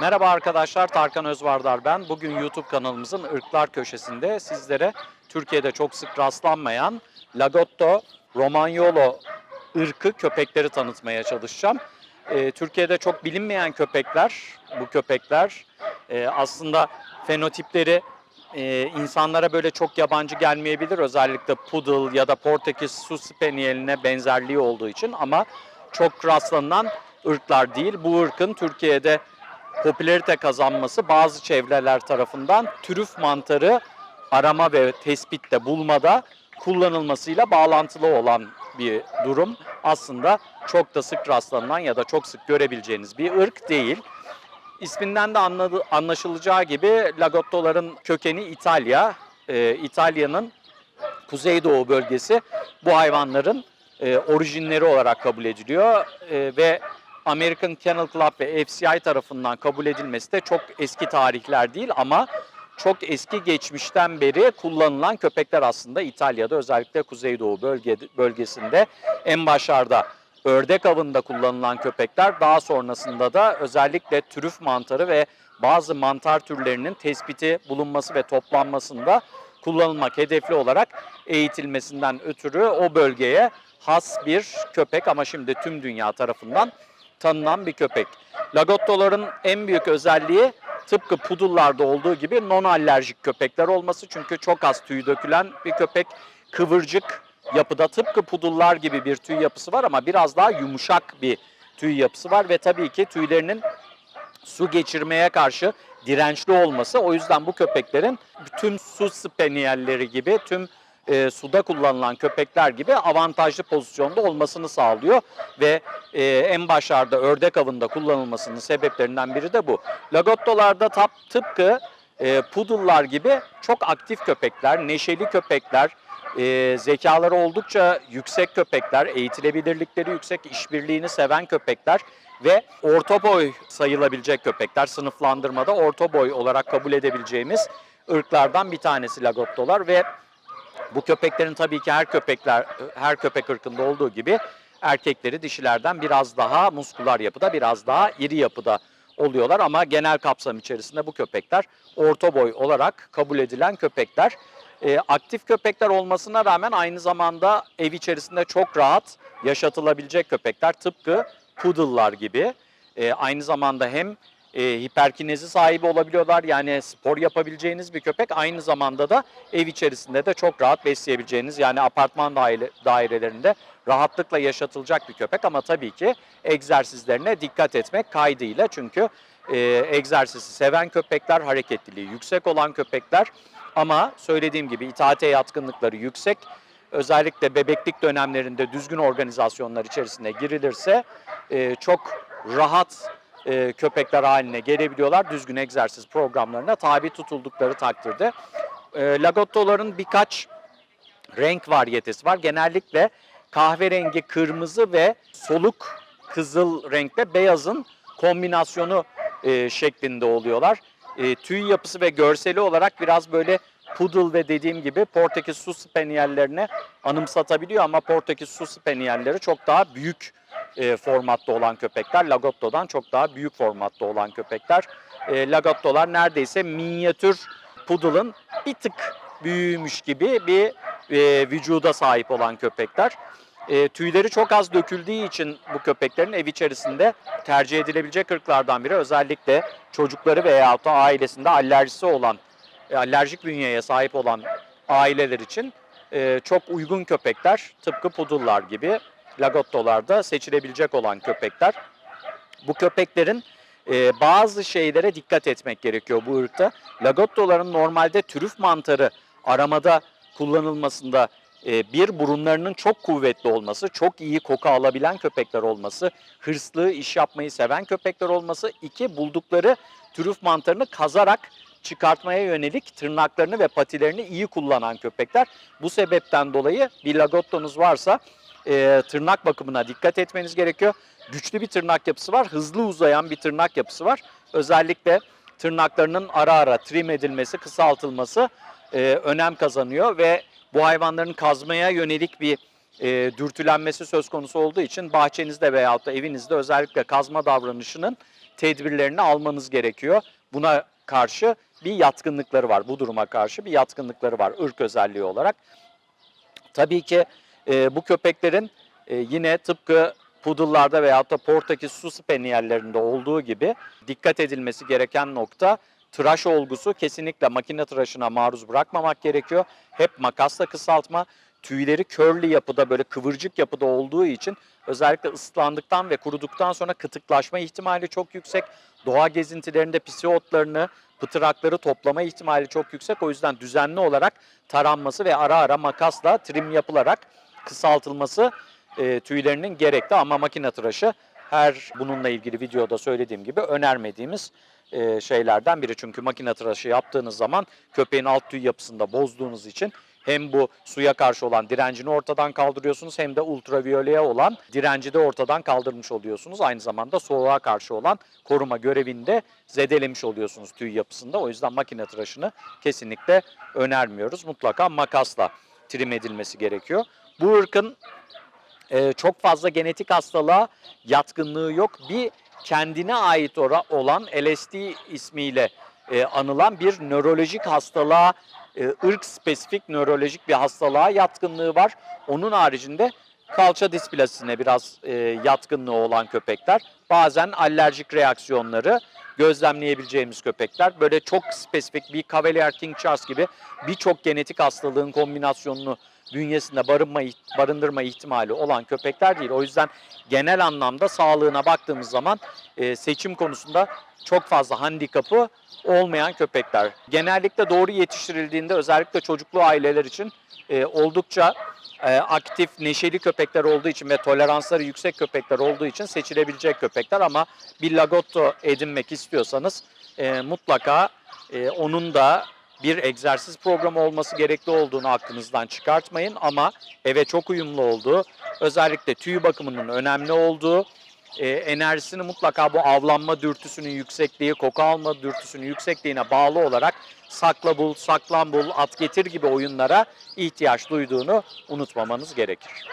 Merhaba arkadaşlar, Tarkan Özvardar ben. Bugün YouTube kanalımızın ırklar köşesinde sizlere Türkiye'de çok sık rastlanmayan Lagotto Romagnolo ırkı köpekleri tanıtmaya çalışacağım. Ee, Türkiye'de çok bilinmeyen köpekler, bu köpekler Ee, aslında fenotipleri e, insanlara böyle çok yabancı gelmeyebilir. Özellikle Poodle ya da Portekiz Su Spaniel'ine benzerliği olduğu için ama çok rastlanan ırklar değil. Bu ırkın Türkiye'de popülerite kazanması bazı çevreler tarafından türüf mantarı arama ve tespitte bulmada kullanılmasıyla bağlantılı olan bir durum. Aslında çok da sık rastlanan ya da çok sık görebileceğiniz bir ırk değil. İsminden de anladı, anlaşılacağı gibi Lagottoların kökeni İtalya. Ee, İtalya'nın kuzeydoğu bölgesi bu hayvanların e, orijinleri olarak kabul ediliyor E, ve American Kennel Club ve FCI tarafından kabul edilmesi de çok eski tarihler değil ama çok eski geçmişten beri kullanılan köpekler aslında İtalya'da özellikle Kuzeydoğu bölge, bölgesinde en başlarda ördek avında kullanılan köpekler. Daha sonrasında da özellikle türüf mantarı ve bazı mantar türlerinin tespiti bulunması ve toplanmasında kullanılmak hedefli olarak eğitilmesinden ötürü o bölgeye has bir köpek ama şimdi tüm dünya tarafından tanınan bir köpek. Lagottoların en büyük özelliği tıpkı pudullarda olduğu gibi non alerjik köpekler olması. Çünkü çok az tüy dökülen bir köpek. Kıvırcık yapıda tıpkı pudullar gibi bir tüy yapısı var ama biraz daha yumuşak bir tüy yapısı var ve tabii ki tüylerinin su geçirmeye karşı dirençli olması. O yüzden bu köpeklerin tüm su spanielleri gibi tüm e, suda kullanılan köpekler gibi avantajlı pozisyonda olmasını sağlıyor ve e, en başlarda ördek avında kullanılmasının sebeplerinden biri de bu. Lagottolarda tap, tıpkı e, poodle'lar gibi çok aktif köpekler, neşeli köpekler, e, zekaları oldukça yüksek köpekler, eğitilebilirlikleri yüksek, işbirliğini seven köpekler ve orta boy sayılabilecek köpekler sınıflandırmada orta boy olarak kabul edebileceğimiz ırklardan bir tanesi Lagottolar ve bu köpeklerin tabii ki her köpekler her köpek ırkında olduğu gibi erkekleri dişilerden biraz daha muskular yapıda, biraz daha iri yapıda oluyorlar ama genel kapsam içerisinde bu köpekler orta boy olarak kabul edilen köpekler. Ee, aktif köpekler olmasına rağmen aynı zamanda ev içerisinde çok rahat yaşatılabilecek köpekler tıpkı poodle'lar gibi. Ee, aynı zamanda hem e, hiperkinezi sahibi olabiliyorlar. Yani spor yapabileceğiniz bir köpek. Aynı zamanda da ev içerisinde de çok rahat besleyebileceğiniz yani apartman daire, dairelerinde rahatlıkla yaşatılacak bir köpek. Ama tabii ki egzersizlerine dikkat etmek kaydıyla. Çünkü e, egzersizi seven köpekler, hareketliliği yüksek olan köpekler ama söylediğim gibi itaate yatkınlıkları yüksek. Özellikle bebeklik dönemlerinde düzgün organizasyonlar içerisine girilirse e, çok rahat e, köpekler haline gelebiliyorlar. Düzgün egzersiz programlarına tabi tutuldukları takdirde. E, Lagottoların birkaç renk varyetesi var. Genellikle kahverengi, kırmızı ve soluk kızıl renkle beyazın kombinasyonu e, şeklinde oluyorlar. E, tüy yapısı ve görseli olarak biraz böyle Poodle ve dediğim gibi Portekiz Su Spaniel'lerine anımsatabiliyor ama Portekiz Su Spaniel'leri çok daha büyük e, formatta olan köpekler. Lagotto'dan çok daha büyük formatta olan köpekler. E, Lagotto'lar neredeyse minyatür Poodle'ın bir tık büyümüş gibi bir e, vücuda sahip olan köpekler. E, tüyleri çok az döküldüğü için bu köpeklerin ev içerisinde tercih edilebilecek ırklardan biri. Özellikle çocukları veya da ailesinde alerjisi olan, e, alerjik bünyeye sahip olan aileler için e, çok uygun köpekler. Tıpkı pudullar gibi lagottolarda seçilebilecek olan köpekler. Bu köpeklerin e, bazı şeylere dikkat etmek gerekiyor bu ırkta. Lagottoların normalde türüf mantarı aramada kullanılmasında e, bir burunlarının çok kuvvetli olması, çok iyi koku alabilen köpekler olması, hırslı, iş yapmayı seven köpekler olması, iki buldukları türüf mantarını kazarak çıkartmaya yönelik tırnaklarını ve patilerini iyi kullanan köpekler. Bu sebepten dolayı bir lagottonuz varsa e, tırnak bakımına dikkat etmeniz gerekiyor. Güçlü bir tırnak yapısı var, hızlı uzayan bir tırnak yapısı var. Özellikle tırnaklarının ara ara trim edilmesi, kısaltılması e, önem kazanıyor ve bu hayvanların kazmaya yönelik bir e, dürtülenmesi söz konusu olduğu için bahçenizde veyahut da evinizde özellikle kazma davranışının tedbirlerini almanız gerekiyor. Buna karşı bir yatkınlıkları var. Bu duruma karşı bir yatkınlıkları var ırk özelliği olarak. Tabii ki e, bu köpeklerin e, yine tıpkı poodle'larda veyahut da Portekiz su spaniellerinde olduğu gibi dikkat edilmesi gereken nokta tıraş olgusu kesinlikle makine tıraşına maruz bırakmamak gerekiyor. Hep makasla kısaltma, tüyleri curly yapıda böyle kıvırcık yapıda olduğu için özellikle ıslandıktan ve kuruduktan sonra kıtıklaşma ihtimali çok yüksek. Doğa gezintilerinde pisi otlarını, pıtırakları toplama ihtimali çok yüksek. O yüzden düzenli olarak taranması ve ara ara makasla trim yapılarak kısaltılması e, tüylerinin gerekli ama makine tıraşı her bununla ilgili videoda söylediğim gibi önermediğimiz e, şeylerden biri. Çünkü makine tıraşı yaptığınız zaman köpeğin alt tüy yapısında bozduğunuz için hem bu suya karşı olan direncini ortadan kaldırıyorsunuz hem de ultraviyoleye olan direnci de ortadan kaldırmış oluyorsunuz. Aynı zamanda soğuğa karşı olan koruma görevini de zedelemiş oluyorsunuz tüy yapısında. O yüzden makine tıraşını kesinlikle önermiyoruz. Mutlaka makasla trim edilmesi gerekiyor. Bu ırkın e, çok fazla genetik hastalığa yatkınlığı yok. Bir kendine ait ora- olan LSD ismiyle e, anılan bir nörolojik hastalığa, e, ırk spesifik nörolojik bir hastalığa yatkınlığı var. Onun haricinde kalça displasisine biraz e, yatkınlığı olan köpekler. Bazen alerjik reaksiyonları gözlemleyebileceğimiz köpekler. Böyle çok spesifik bir Cavalier King Charles gibi birçok genetik hastalığın kombinasyonunu bünyesinde barınma, barındırma ihtimali olan köpekler değil. O yüzden genel anlamda sağlığına baktığımız zaman e, seçim konusunda çok fazla handikapı olmayan köpekler. Genellikle doğru yetiştirildiğinde özellikle çocuklu aileler için e, oldukça e, aktif, neşeli köpekler olduğu için ve toleransları yüksek köpekler olduğu için seçilebilecek köpekler ama bir lagotto edinmek istiyorsanız e, mutlaka e, onun da bir egzersiz programı olması gerekli olduğunu aklınızdan çıkartmayın ama eve çok uyumlu olduğu, özellikle tüy bakımının önemli olduğu, e, enerjisini mutlaka bu avlanma dürtüsünün yüksekliği, koku alma dürtüsünün yüksekliğine bağlı olarak sakla bul, saklan bul, at getir gibi oyunlara ihtiyaç duyduğunu unutmamanız gerekir.